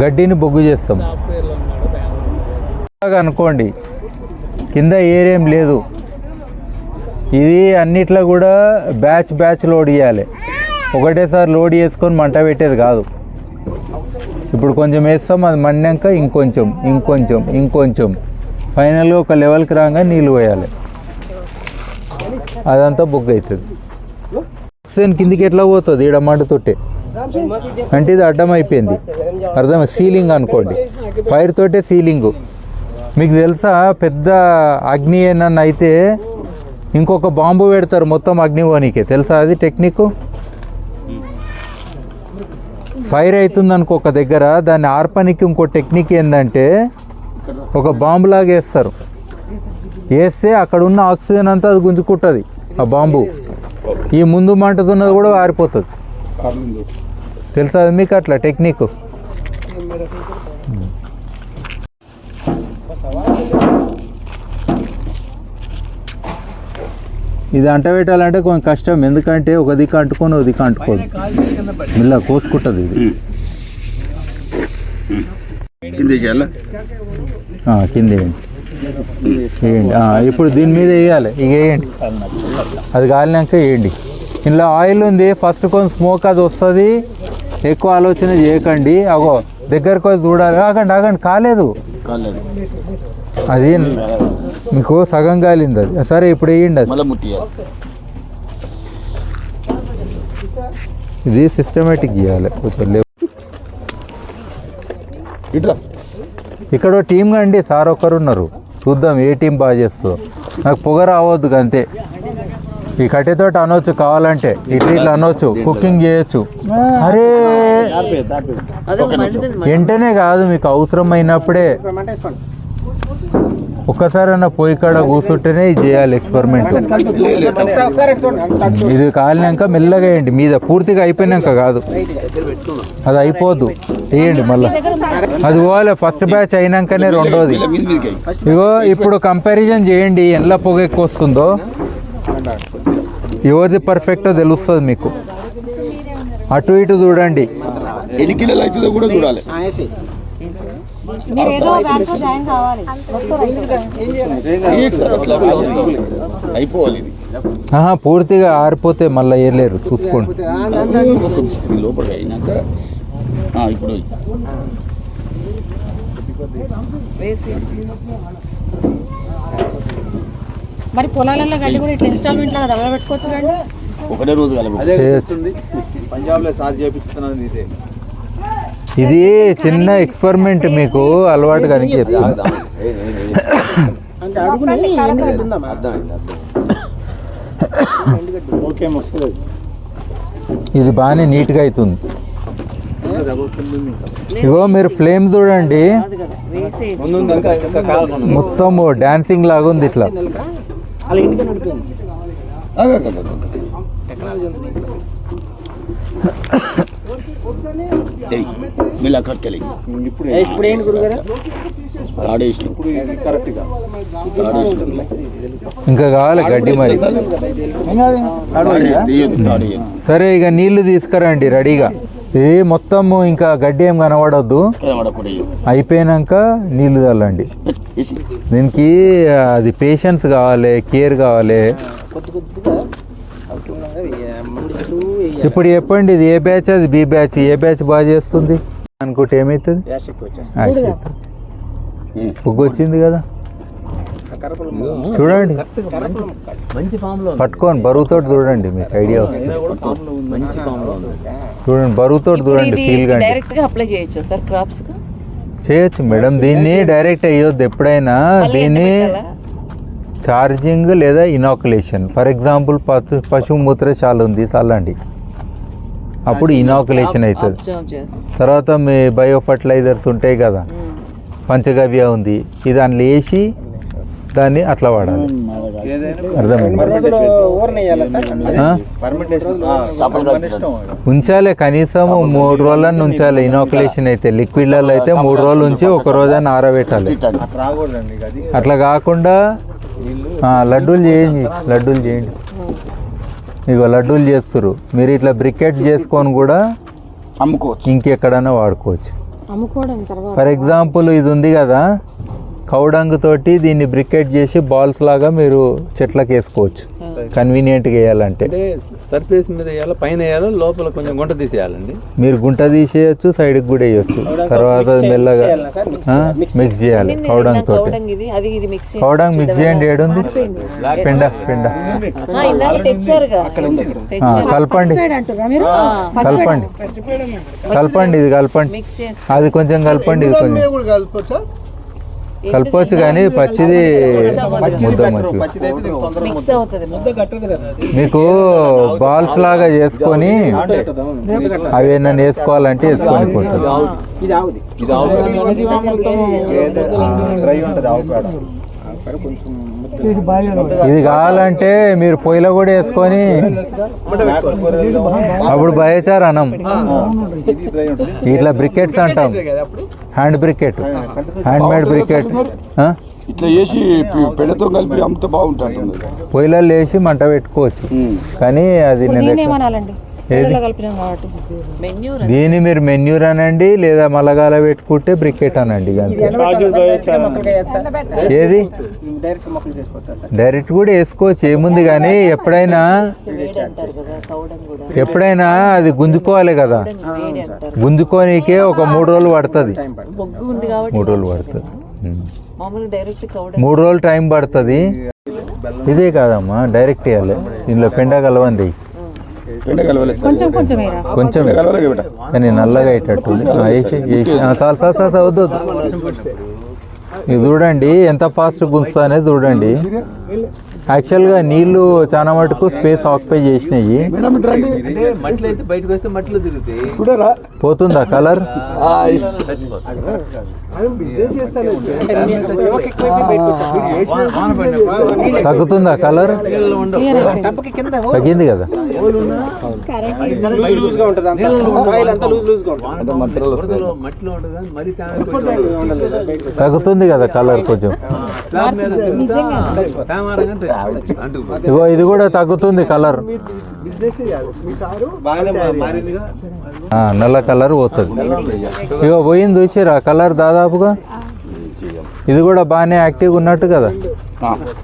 గడ్డిని బొగ్గు చేస్తాం. బాగా అనుకోండి కింద ఏరేం లేదు. ఇది అన్నిట్లో కూడా బ్యాచ్ బ్యాచ్ లోడ్ చేయాలి. ఒకటేసారి లోడ్ చేసుకొని మంట పెట్టేది కాదు. ఇప్పుడు కొంచెం వేస్తాం అది మండాక ఇంకొంచెం ఇంకొంచెం ఇంకొంచెం. ఫైనల్గా ఒక లెవెల్కి రాగా నీళ్ళు పోయాలి. అదంతా బొగ్గు అవుతుంది. ఆక్సిజన్ కిందికి ఎట్లా పోతుంది? ఈడ మంట తొట్టే. అంటే ఇది అడ్డం అయిపోయింది. అర్థం సీలింగ్ అనుకోండి. ఫైర్ తోటే సీలింగ్. మీకు తెలుసా? పెద్ద అగ్ని ఏనన్న అయితే ఇంకొక బాంబు పెడతారు మొత్తం అగ్ని తెలుసా అది టెక్నిక్? ఫైర్ అవుతుంది అనుకో ఒక దగ్గర దాన్ని ఆర్పనికి ఇంకో టెక్నిక్ ఏంటంటే ఒక బాంబు లాగా వేస్తారు. వేస్తే అక్కడ ఉన్న ఆక్సిజన్ అంతా అది గుంజుకుంటుంది ఆ బాంబు. ఈ ముందు మంటుతున్నది కూడా ఆరిపోతుంది. తెలుసా మీకు అట్లా టెక్నిక్? ఇది అంట పెట్టాలంటే కొంచెం కష్టం ఎందుకంటే ఒక దిక్కు అంటుకొని ఒక దిక్కు అంటుకోదు. మిల్ల కోసుకుంటుంది ఇది. కింద వేయండి. ఇప్పుడు దీని మీద వేయాలి. ఇక వేయండి. అది కాలినాక వేయండి. ఇందులో ఆయిల్ ఉంది. ఫస్ట్ కొంచెం స్మోక్ అది వస్తుంది. ఎక్కువ ఆలోచన చేయకండి. అగో దగ్గరకు వచ్చి చూడాలి. ఆగండి ఆగండి కాలేదు. అది మీకు సగం కాలింది అది. సరే ఇప్పుడు వేయండి అది. ఇది సిస్టమేటిక్ చేయాలి కొంచెం ఇట్లా ఇక్కడ ఓ టీం అండి సార్ ఒకరు ఉన్నారు చూద్దాం ఏ టీం బాగా చేస్తుందో. నాకు పొగ రావద్దు అంతే. ఈ కట్టెతోటి అనొచ్చు కావాలంటే. ఇట్లా అనొచ్చు కుకింగ్ చేయొచ్చు. అరే! వెంటనే కాదు మీకు అవసరం అయినప్పుడే ఒక్కసారైనా పొయ్యి కాడ కూర్చుంటేనే ఇది చేయాలి ఎక్స్పెరిమెంట్ ఇది కాలినాక మెల్లగా వేయండి. మీద పూర్తిగా అయిపోయినాక కాదు. అది అయిపోద్దు వేయండి మళ్ళీ. అది పోవాలి ఫస్ట్ బ్యాచ్ అయినాకనే రెండోది. ఇగో ఇప్పుడు కంపారిజన్ చేయండి ఎలా పొగ ఎక్కువ వస్తుందో. ఎవరిది పర్ఫెక్టో తెలుస్తుంది మీకు. అటు ఇటు చూడండి. ఎన్ని కిలోలు అవుతుందో కూడా చూడాలి. మీరు ఏదో దాంట్లో జాయిన్ కావాలి. ఏ సార్ అట్లా అయిపోవాలి ఇది. ఆహా పూర్తిగా ఆరిపోతే మళ్ళీ ఏర్లేరు చూసుకోండి. ఇది లోపలికి అయినాక ఆ, ఇప్పుడు మరి పొలాలలో గడ్డి కూడా ఇట్లా ఇన్స్టాల్మెంట్ లాగా దెబ్బ పెట్టుకోవచ్చు కండి ఒకటే రోజు చేయొచ్చు పంజాబ్లో సార్ చేపిస్తున్నాను ఇదే. ఇది చిన్న ఎక్స్పెరిమెంట్ మీకు అలవాటు కానీ ఇది బాగానే నీట్గా అవుతుంది ఇగో మీరు ఫ్లేమ్ చూడండి. మొత్తం డాన్సింగ్ లాగా ఉంది ఇట్లా అలా అక్కడికి వెళ్ళి ఇప్పుడు. ఇప్పుడు ఏంటి గురుగారు? తాడేసిన ఇంకా కావాలి గడ్డి మరి. సరే ఇక నీళ్ళు తీసుకురండి రెడీగా. ఇది మొత్తము ఇంకా గడ్డి ఏం కనబడొద్దు. అయిపోయినాక నీళ్ళు చల్లండి. దీనికి అది పేషెన్స్ కావాలి కేర్ కావాలి. ఇప్పుడు చెప్పండి ఇది ఏ బ్యాచ్ అది బి బ్యాచ్ ఏ బ్యాచ్ బాగా చేస్తుంది? అనుకుంటే ఏమవుతుంది చేద్దాం. బుగ్గు వచ్చింది కదా. చూడండి. కరపలు మంచి ఫామ్లో పట్టుకోండి బరువుతో చూడండి మీకు ఐడియా వస్తుంది. మంచి ఫామ్లో ఉంది. చూడండి బరువుతో చూడండి ఫీల్ డైరెక్ట్గా అప్లై చేయొచ్చు సార్ క్రాప్స్కు? చేయొచ్చు మేడం. దీన్ని డైరెక్ట్ అయ్యొద్దు ఎప్పుడైనా. దీన్ని ఛార్జింగ్ లేదా ఇనాకులేషన్ ఫర్ ఎగ్జాంపుల్ పశు పశువు మూత్రశాల ఉంది చల్లండి. అప్పుడు ఇనాకులేషన్ అవుతుంది. తర్వాత మీ బయో ఫర్టిలైజర్స్ ఉంటాయి కదా. పంచగవ్య ఉంది. ఇది దాంట్లో వేసి దాన్ని అట్లా వాడాలి. ఉంచాలి కనీసం మూడు రోజులన్నీ ఉంచాలి ఇనాకులేషన్ అయితే లిక్విడ్లలో అయితే మూడు రోజులు ఉంచి ఒక రోజైనా ఆరబెట్టాలి. ఇక అట్లా కాకుండా ఆ, లడ్డూలు చేయండి లడ్డూలు చేయండి. ఇగో లడ్డూలు చేస్తారు మీరు ఇట్లా బ్రికెట్ చేసుకొని కూడా అమ్ముకోవచ్చు. ఇంకెక్కడైనా వాడుకోవచ్చు. ఫర్ ఎగ్జాంపుల్ ఇది ఉంది కదా కౌడంగ్ తోటి దీన్ని బ్రికెట్ చేసి బాల్స్ లాగా మీరు చెట్లకు వేసుకోవచ్చు కన్వీనియంట్గా వేయాలంటే. సర్ఫేస్ మీద వేయాలా పైన వేయాలా లోపల కొంచెం గుంట తీసేయాలండి? మీరు గుంట తీసేయచ్చు సైడ్కి కూడా వేయచ్చు. తర్వాత అది మెల్లగా మిక్స్ చేయాలి కౌడంగ్ తోటి కౌడంగ్ ఇది అది ఇది మిక్స్ చేయండి ఏడుంది? పెండ. పెండ కలపండి. కలపండి. కలపండి ఇది కలపండి. అది కొంచెం కలపండి ఇది కొంచెం. కలపవచ్చు కానీ పచ్చిది ముద్ద మీకు బాల్స్ లాగా చేసుకొని అవి ఏమన్నా వేసుకోవాలంటే వేసుకొని ఉంటుంది ఇది కావాలంటే మీరు పొయ్యిలో కూడా వేసుకొని అప్పుడు బయచారు అనం ఇది డ్రై ఉంటుంది. ఇట్లా బ్రికెట్స్ అంటాం. Hand briquette. Hand made briquette. ఇట్లా చేసి పి- పెడతో కలిపి అమ్మితే బాగుంటుంది పొయ్యిలో వేసి మంట పెట్టుకోవచ్చు. కానీ అది నేను దీన్ని మీరు మెన్యూర్ అనండి లేదా మలగాల పెట్టుకుంటే బ్రికెట్ అనండి ఏది? డైరెక్ట్ మొక్కలు చేసుకోవచ్చా సార్? డైరెక్ట్ కూడా వేసుకోవచ్చు ఏముంది కానీ ఎప్పుడైనా ఎప్పుడైనా అది గుంజుకోవాలి కదా. గుంజుకోనికే ఒక మూడు రోజులు పడుతుంది. బొగ్గు ఉంది కాబట్టి మూడు రోజులు పడుతుంది మూడు రోజులు టైం పడుతుంది. ఇదే కాదమ్మా డైరెక్ట్ వేయాలి. దీనిలో పెండ కలవంది సార్ కొంచెం కొంచెం కానీ నల్లగా అయ్యేటట్టుంది ఆ, వేసి వేసి ఆ, చాలు చాలు చాలు చాలు, వద్దు. ఇది చూడండి ఎంత ఫాస్ట్ గుంజుతా అనేది చూడండి. యాక్చువల్గా నీళ్ళు చాలా మటుకు స్పేస్ ఆక్యుపై చేసినాయి. పోతుందా కలర్ తగ్గుతుందా కలర్ తగ్గింది కదా? లూజ్ లూజ్గా ఉంటుంది అంతా. సాయిల్ అంతా లూజ్ లూజ్గా ఉంటుంది బురదలో మట్టిలో ఉండదు? కానీ మరీ తేమ ఉండలేదు బయటకు తగ్గుతుంది కదా కలర్ కొంచెం. ఇగో ఇది కూడా తగ్గుతుంది కలర్ బాగానే మా- మారిందిగా. ఆ, నల్ల కలర్ పోతుంది. ఇగో పోయింది చూసిరా కలర్ దాదాపుగా? ఇది కూడా బాగానే యాక్టివ్గా ఉన్నట్టు కదా.